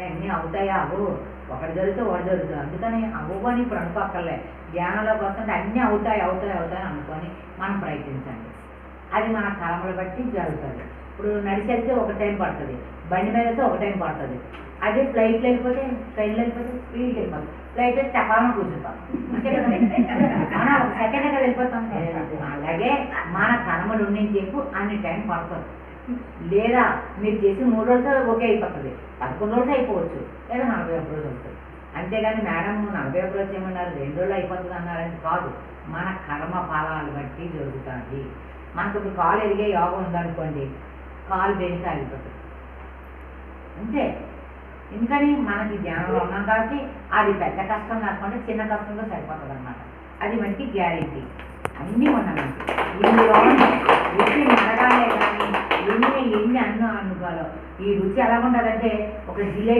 అన్నీ అవుతాయా? అవ్వు ఒకటి జరిగితే ఒకటి జరుగుతుంది. అందుకని అవ్వు అని ఇప్పుడు అనుకోక్కర్లే ధ్యానంలోకి వస్తుంటే అన్నీ అవుతాయి అవుతాయి అవుతాయి అనుకొని మనం ప్రయత్నించండి. అది మన కర్మలు బట్టి జరుగుతుంది. ఇప్పుడు నడిచేస్తే ఒక టైం పడుతుంది బండి మీద అయితే ఒక టైం పడుతుంది. అదే ఫ్లైట్లో వెళ్ళిపోతే ట్రైన్లో వెళ్ళిపోతే స్పీడ్ వెళ్ళిపోతుంది ఫ్లైట్ అయితే చపాలను కూర్చుంటాం. మనం ఒక సెకండ్ కదా వెళ్ళిపోతాం. అలాగే మన కర్మలు చెప్పు అన్ని టైం పడుతుంది లేదా మీరు చేసి మూడు రోజులు ఓకే అయిపోతుంది. పదకొండు రోజులు అయిపోవచ్చు. లేదా నలభై ఒక్క రోజులు అవుతుంది అంతేగాని మేడం నలభై ఒక్క రోజు ఏమన్నారు రెండు రోజులు అయిపోతుంది అన్నారని కాదు. మన కర్మ ఫలాలు బట్టి జరుగుతుంది మనకు ఇప్పుడు కాలు ఎదిగే యోగం ఉందనుకోండి కాలు బెనికి ఆగిపోతుంది. అంతే. ఎందుకని? మనకి ధ్యానంలో ఉన్నాం కాబట్టి అది పెద్ద కష్టం కాకుండా చిన్న కష్టంతో సరిపోతుంది అనమాట అది మనకి గ్యారెంటీ. అన్నీ ఉన్నాయి ఇందులో నడగాలే కానీ ఎన్ని అనుకోవాలో ఈ రుచి ఎలా ఉంటుందంటే ఒక జిలేబీ